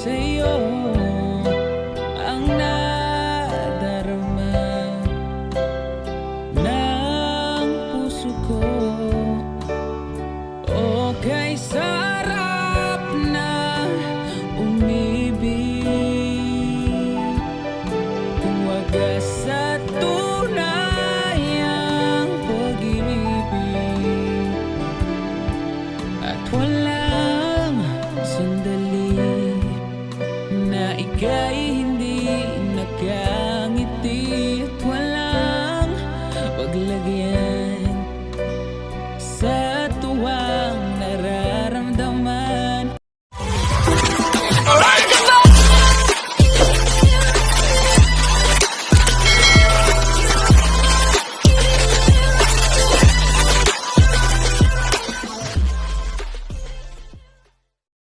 sa'yo ang nadarama ng puso ko. O kay sarap na umibig kung wagas sa tunay at wala again.